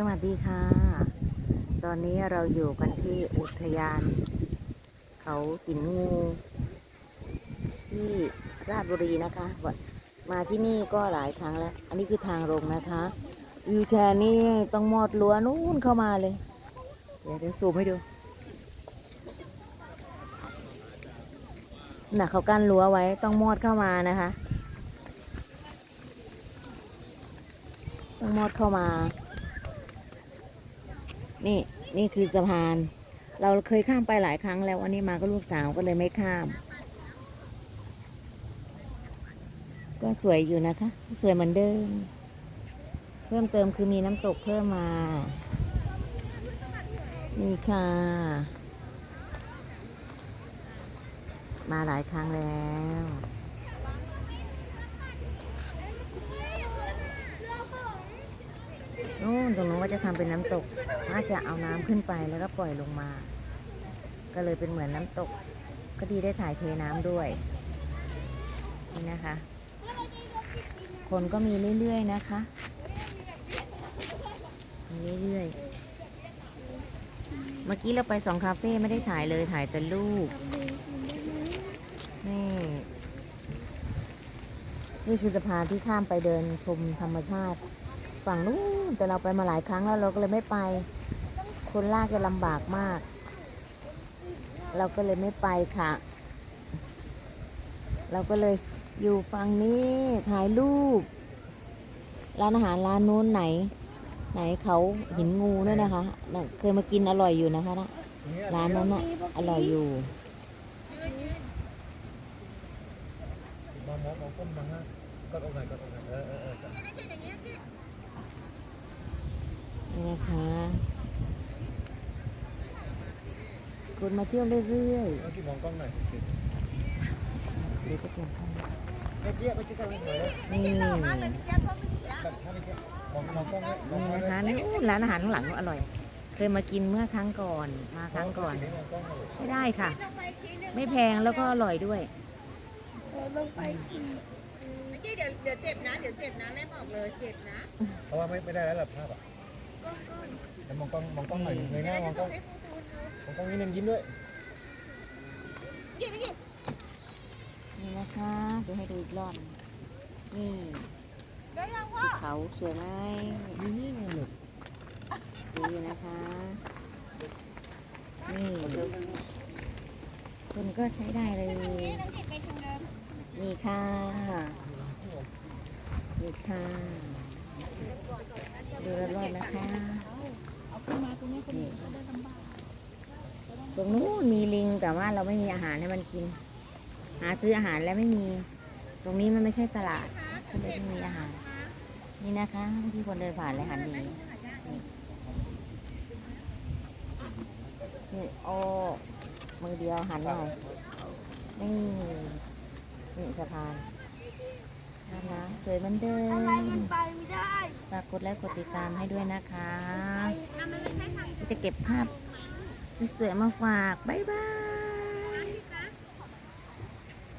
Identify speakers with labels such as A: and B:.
A: สวัสดีค่ะ ตอนนี้เราอยู่กันที่อุทยาน เขาหินงู ที่ราชบุรีนะคะ มาที่นี่ก็หลายครั้งแล้ว อันนี้คือทางลงนะคะ วิวแชร์นี่ต้องมอดรั้วนู่นเข้ามาเลย เดี๋ยวเดี๋ยวซูมให้ดูน่ะเขากั้นรั้วไว้ต้องมอดเข้ามานะคะ ต้องมอดเข้ามา นี่นี่คือสะพาน เราเคยข้ามไปหลายครั้งแล้ววันนี้มาก็ลูกสาวก็เลยไม่ข้าม ก็สวยอยู่นะคะ สวยเหมือนเดิม เพิ่มเติมคือมีน้ำตกเพิ่มมา นี่ค่ะ มาหลายครั้งแล้ว นู่นตรงนู้น ก็จะทำเป็นน้ำตกน่าจะเอาน้ำขึ้นไปแล้วก็ปล่อยลงมา ก็เลยเป็นเหมือนน้ำตก ก็ดีได้ถ่ายเทน้ำด้วยนี่นะคะ คนก็มีเรื่อยๆนะคะมีเรื่อยๆเมื่อกี้เราไปสองคาเฟ่ไม่ได้ถ่ายเลยถ่ายแต่รูปนี่นี่คือสะพานที่ข้ามไปเดินชมธรรมชาติ ฝั่งนู้นแต่เราไปมาหลายครั้งแล้วเราก็เลยไม่ไป คนลากจะลำบากมาก เราก็เลยไม่ไปค่ะ เราก็เลยอยู่ฝั่งนี้ถ่ายรูป ร้านอาหารร้านนู้นไหน ไหนเขาหินงูด้วยนะคะ เคยมากินอร่อยอยู่นะคะนะร้านนั้นน่ะอร่อยอยู่
B: มองมองมองก้มมองหน้าก็ตรงไหนก็ตรงไหนเออเออเออ
A: นี่นะคะคนมาเที่ยวเรื่อย
B: เมื่อกี้มองกล้องหน่อย
A: ๆดูก็เปลี่ยนข้าง
B: เมื่อกี้เมื่อกี้ก็ไม่สวยเลย
A: นี่
B: แบบถ้าไม่เกี้มองมองกล้องเนี่ยมอง
A: นี่
B: กล้อง
A: นะคะ
B: เนี่ย
A: นี่ร้านอาหารข้างหลังก็อร่อย เคยมากินเมื่อครั้งก่อนมาครั้งก่อน
B: มองกล้องเลย
A: ไม่ได้ค่ะ ไม่แพงแล้วก็อร่อยด้วย ลงไป
C: เมื่อกี้เดี๋ยวเดี๋ยวเจ็บนะ เดี๋ยวเจ็บนะแม่บอกเลยเจ็บนะ
B: เพราะว่าไม่ไม่ได้แล้วหลับภาพอะ
C: ก้มก้ม
B: แล้วมองกล้องมองกล้องหน่อยเงยหน้ามองกล้อง
C: ให้ฟูฟูดู
B: มองกล้องนิดนึงยิ้มด้วย
C: ยี่นี่
A: นี่นะคะ เดี๋ยวให้ดูอีกรอบ นี่
C: ได้ยังพ่อ
A: ภูเขาสวยไหม
B: นี่นี่ไงหนู
A: ดีนะคะ นี่คุณก็ใช้ได้เลย
C: นี่น้ำจิตไปทางเดิม
A: นี่ค่ะ นี่ค่ะ ดูรอบๆนะคะนี่ตรงนู้นมีลิงแต่ว่าเราไม่มีอาหารให้มันกิน หาซื้ออาหารแล้วไม่มี ตรงนี้มันไม่ใช่ตลาดก็เลยไม่มีอาหาร นี่นะคะที่คนเดินผ่านเลยหันหนีนี่โอ้มือเดียวหันหน่อยนี่ นี่สะพานน้ำน้ำสวยเหมือนเดิม
C: ไปไม่ได้
A: ฝากกดไลค์กดติดตามให้ด้วยนะคะ
C: ทำมันไม่ใช่ทาง
A: จะเก็บภาพสวยๆมาฝาก บ๊ายบาย